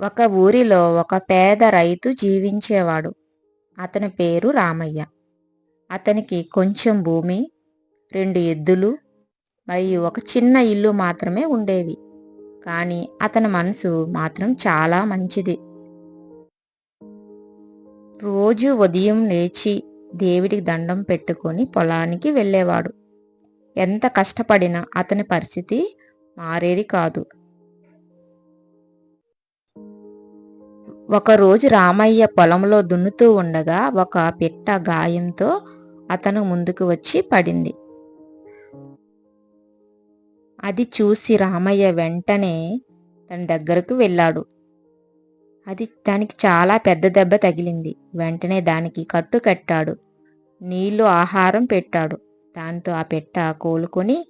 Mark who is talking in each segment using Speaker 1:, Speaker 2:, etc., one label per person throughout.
Speaker 1: ఒక ఊరిలో ఒక పేద రైతు జీవించేవాడు. అతని పేరు రామయ్య. అతనికి కొంచెం భూమి రెండు ఎద్దులు మరియు ఒక చిన్న ఇల్లు మాత్రమే ఉండేవి. కానీ అతని మనసు మాత్రం చాలా మంచిది. రోజు ఉదయం లేచి దేవుడికి దండం పెట్టుకొని పొలానికి వెళ్ళేవాడు. ఎంత కష్టపడినా అతని పరిస్థితి మారేది కాదు. ఒకరోజు రామయ్య పొలంలో దున్నుతూ ఉండగా ఒక పిట్ట గాయంతో అతను ముందుకు వచ్చి పడింది. అది చూసి రామయ్య వెంటనే తన దగ్గరకు వెళ్ళాడు. అది దానికి చాలా పెద్ద దెబ్బ తగిలింది. వెంటనే దానికి కట్టు కట్టాడు. నీళ్ళు ఆహారం పెట్టాడు. దాంతో ఆ పెట్ట కోలుకొని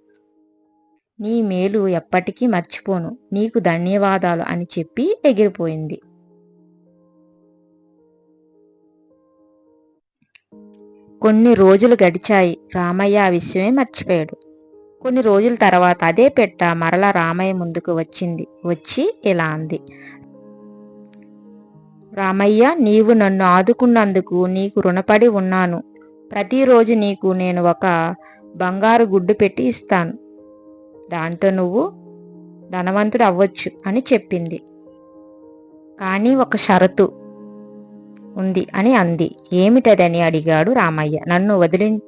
Speaker 1: నీ మేలు ఎప్పటికీ మర్చిపోను. నీకు ధన్యవాదాలు అని చెప్పి ఎగిరిపోయింది. కొన్ని రోజులు గడిచాయి. రామయ్య ఆ విషయమే మర్చిపోయాడు. కొన్ని రోజుల తర్వాత అదే పెట్ట మరల రామయ్య ముందుకు వచ్చింది. వచ్చి ఇలా అంది. రామయ్య నీవు నన్ను ఆదుకున్నందుకు నీకు రుణపడి ఉన్నాను. ప్రతిరోజు నీకు నేను ఒక బంగారు గుడ్డు పెట్టి ఇస్తాను. దాంతో నువ్వు ధనవంతుడు అవ్వచ్చు అని చెప్పింది. కానీ ఒక షరతు. ఉంది అని అంది. ఏమిటదని అడిగాడు రామయ్య. నన్ను వదిలి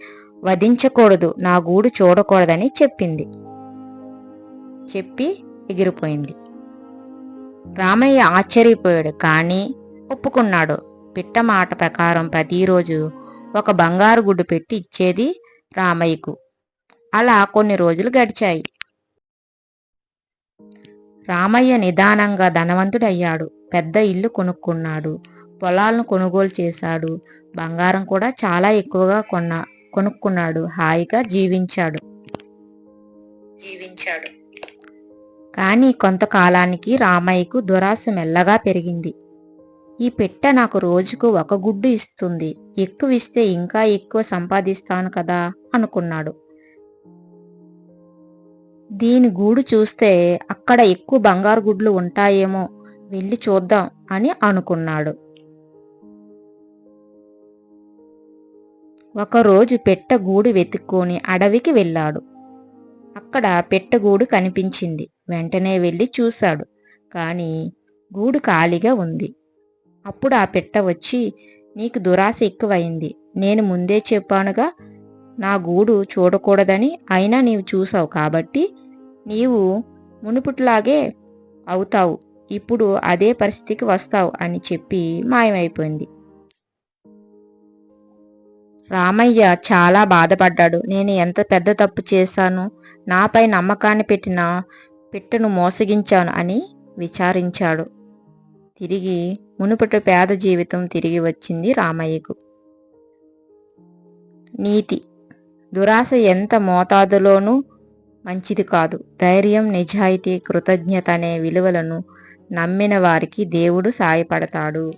Speaker 1: వధించకూడదు. నా గూడు చూడకూడదని చెప్పింది. చెప్పి ఎగిరిపోయింది. రామయ్య ఆశ్చర్యపోయాడు. కానీ ఒప్పుకున్నాడు. పిట్ట మాట ప్రకారం ప్రతిరోజు ఒక బంగారు గుడ్డు పెట్టి ఇచ్చేది రామయ్యకు. అలా కొన్ని రోజులు గడిచాయి. రామయ్య నిదానంగా ధనవంతుడయ్యాడు. పెద్ద ఇల్లు కొనుక్కున్నాడు. పొలాలను కొనుగోలు చేశాడు. బంగారం కూడా చాలా ఎక్కువగా కొన్న కొనుక్కున్నాడు. హాయిగా జీవించాడు. జీవించాడు. కానీ కొంతకాలానికి రామయ్యకు దురాశ మెల్లగా పెరిగింది. ఈ పెట్ట నాకు రోజుకు ఒక గుడ్డు ఇస్తుంది. ఎక్కువ ఇస్తే ఇంకా ఎక్కువ సంపాదిస్తాను కదా అనుకున్నాడు. దీని గూడు చూస్తే అక్కడ ఎక్కువ బంగారు గుడ్లు ఉంటాయేమో వెళ్ళి చూద్దాం అని అనుకున్నాడు. ఒకరోజు పెట్టగూడు వెతుక్కొని అడవికి వెళ్ళాడు. అక్కడ పెట్టగూడు కనిపించింది. వెంటనే వెళ్ళి చూశాడు. కానీ గూడు ఖాళీగా ఉంది. అప్పుడు ఆ పెట్ట వచ్చి నీకు దురాశ ఎక్కువైంది. నేను ముందే చెప్పానుగా నా గూడు చూడకూడదని అయినా నీవు చూసావు కాబట్టి నీవు మునుపుట్లాగే అవుతావు. ఇప్పుడు అదే పరిస్థితికి వస్తావు అని చెప్పి మాయమైపోయింది. రామయ్య చాలా బాధపడ్డాడు. నేను ఎంత పెద్ద తప్పు చేశాను నాపై నమ్మకాన్ని పెట్టిన పెట్టును మోసగించాను అని విచారించాడు. తిరిగి మునుపటి పేద జీవితం తిరిగి వచ్చింది రామయ్యకు. నీతి. దురాశ ఎంత మోతాదులోనూ మంచిది కాదు. ధైర్యం నిజాయితీ కృతజ్ఞత అనే విలువలను నమ్మిన వారికి దేవుడు సాయపడతాడు.